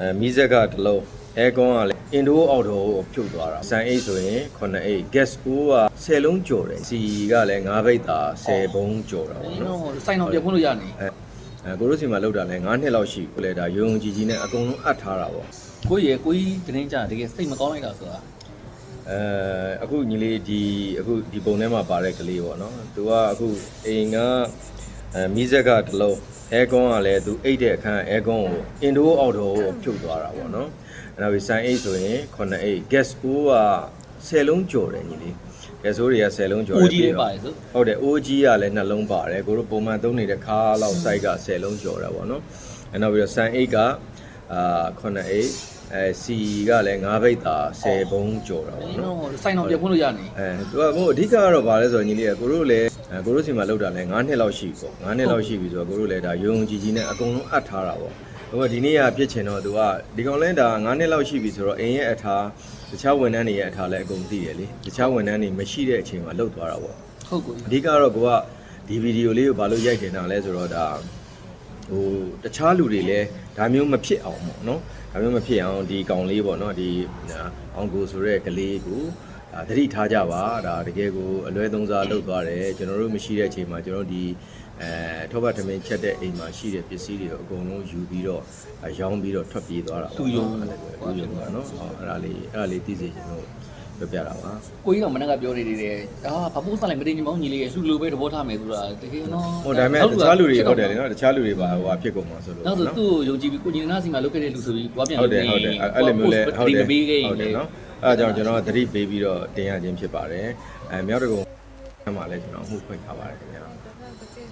အဲမီးဇက်ကတစ်လုံးအဲကွန်ကလည်းအင်ဒိုအော်တိုကိုဖြုတ်သွားတာဆန်အိတ်ဆိုရင်9အိတ် gas ကိုက10လုံးကျော်တယ်စီကလည်း9ဘိတ်သာ10ဘုံကျော်တာပေါ့ဒီနော်တော့စိုင်တော်ပြပွင့်လို့ရနေအဲအဲကိုတို့စီမှာလောက်တာလဲ9နှစ်လောက်ရှိကိုလေဒါရုံကြည်ကြီးနဲ့အကုန်လုံးအပ်ထားတာပေါ့ကိုကြီးရကိုကြီးတင်းကြတကယ်စိတ်မကောင်းလိုက်တာဆိုတာအဲအခုညီလေးဒီအခုဒီပုံထဲမှာပါတဲ့ကလေးပေါ့နော်သူကအခုအိမ်ကအဲမီးဇက်ကတစ်လုံး အဲကွန်ကလည်းသူအိတ်တဲ့အခန်းအဲကွန်ကိုအင်ဒိုအော်တိုကိုဖြုတ်သွားတာပေါ့နော်အဲနောက်ပြီးဆန်အိတ်ဆိုရင်9အိတ် gas ကိုက10လုံးကျော်တယ်ညီလေး gas ဆိုတွေက10လုံးကျော်တယ်ဦးကြီးလေးပါတယ်ဆိုဟုတ်တယ် OG ကလည်းနှလုံးပါတယ်ကိုတို့ပုံမှန်သုံးနေတဲ့ခါလောက် site က10လုံးကျော်တာပေါ့နော်အဲနောက်ပြီးတော့ sun 8က အာ9 8အဲ C ကလည်း9ဘိတ်သာ10ဘုံကျော်တာပေါ့ဒီနော်တော့စိုင်တော်ပြပွင့်လို့ရနေအဲသူကကိုအဓိကကတော့ဗာလဲဆိုတော့ညီလေးကကိုတို့လည်းအဲကိုတို့စီမှာလောက်တာလည်း9နှစ်လောက်ရှိပေါ့9နှစ်လောက်ရှိပြီဆိုတော့ကိုတို့လည်းဒါယုံကြည်ကြီးနဲ့အကုန်လုံးအပ်ထားတာပေါ့ဟိုကဒီနေ့ကပြစ်ချင်တော့သူကဒီကောင်လဲဒါ9နှစ်လောက်ရှိပြီဆိုတော့အိမ်ရဲ့အထားတခြားဝန်ထမ်းတွေရဲ့အထားလည်းအကုန်သိတယ်လေတခြားဝန်ထမ်းတွေမရှိတဲ့အချိန်မှာလောက်သွားတာပေါ့ဟုတ်ကိုအဓိကတော့ကိုကဒီဗီဒီယိုလေးကိုဘာလို့ရိုက်တင်တာလဲဆိုတော့ဒါ ဟိုတခြားလူတွေလည်းဒါမျိုးမဖြစ်အောင်ပေါ့နော်ဒါမျိုးမဖြစ်အောင်ဒီကောင်လေးပေါ့နော်ဒီအောင်ကိုဆိုတဲ့ကလေးကိုဒါသတိထားကြပါဒါတကယ်ကိုအလွဲသုံးစားလုပ်သွားတယ်ကျွန်တော်တို့မရှိတဲ့အချိန်မှာကျွန်တော်တို့ဒီအဲထောပတ်ထမင်းချက်တဲ့အိမ်မှာရှိတဲ့ပစ္စည်းတွေကိုအကုန်လုံးယူပြီးတော့အဲရောင်းပြီးတော့ထွက်ပြေးသွားတာပေါ့နော်အဲ့ဒါကိုသူယုံပါနော်ဟောအဲ့ဒါလေးအဲ့ဒါလေးသိစေချင်လို့ ပြောပြတာပါကိုကြီးကမနေ့ကပြောနေသေးတယ်အာဘာပိုးစားလိုက်မတင်ညီမောင်းညီလေးရဲ့လူလိုပဲသဘောထားမယ်ဆိုတာတကယ်နော်ဟိုဒါပေမဲ့တခြားလူတွေဟုတ်တယ်လေနော်တခြားလူတွေပါဟိုဟာဖြစ်ကုန်မှာဆိုလို့နောက်ဆိုသူ့ကိုယုံကြည်ပြီးကိုညီနာစီမှာလုပ်ခဲ့တဲ့လူဆိုပြီးသွားပြန်ဟုတ်တယ်ဟုတ်တယ်အဲ့လိုမျိုးလဲဟုတ်တယ်ပေးခဲ့ရင်ဟုတ်တယ်လေနော်အဲ့ဒါကြောင့်ကျွန်တော်သတိပေးပြီးတော့တင်ရခြင်းဖြစ်ပါတယ်အဲမြောက်တကုံမှာလည်းကျွန်တော်အမှုဖွင့်ထားပါတယ်ခင်ဗျာ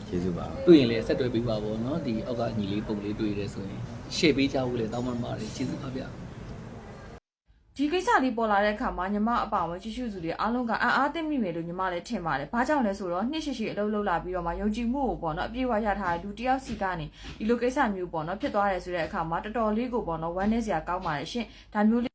ကျေးဇူးပါတွေ့ရင်လည်းဆက်တွဲပေးပါဗောနော်ဒီအောက်ကညီလေးပုံလေးတွေ့ရဲဆိုရင် share ပေးကြဖို့လည်းတောင်းပန်ပါတယ်ကျေးဇူးပါဗျာ ဒီကိစ္စလေးပေါ်လာတဲ့အခါမှာညီမအပါအဝင်ချစ်ရှုသူတွေအားလုံးကအံ့အားသင့်မိမယ်လို့ညီမလည်းထင်ပါတယ်။ဘာကြောင့်လဲဆိုတော့နှစ်ရှိရှိအလုပ်လုပ်လာပြီးတော့မှယုံကြည်မှုကိုပေါ့နော်အပြည့်အဝရထားတဲ့လူတစ်ယောက်စီကနေဒီလိုကိစ္စမျိုးပေါ့နော်ဖြစ်သွားတယ်ဆိုတဲ့အခါမှာတော်တော်လေးကိုပေါ့နော်ဝမ်းနည်းစရာကောင်းပါတယ်ရှင်။ဒါမျိုးလေး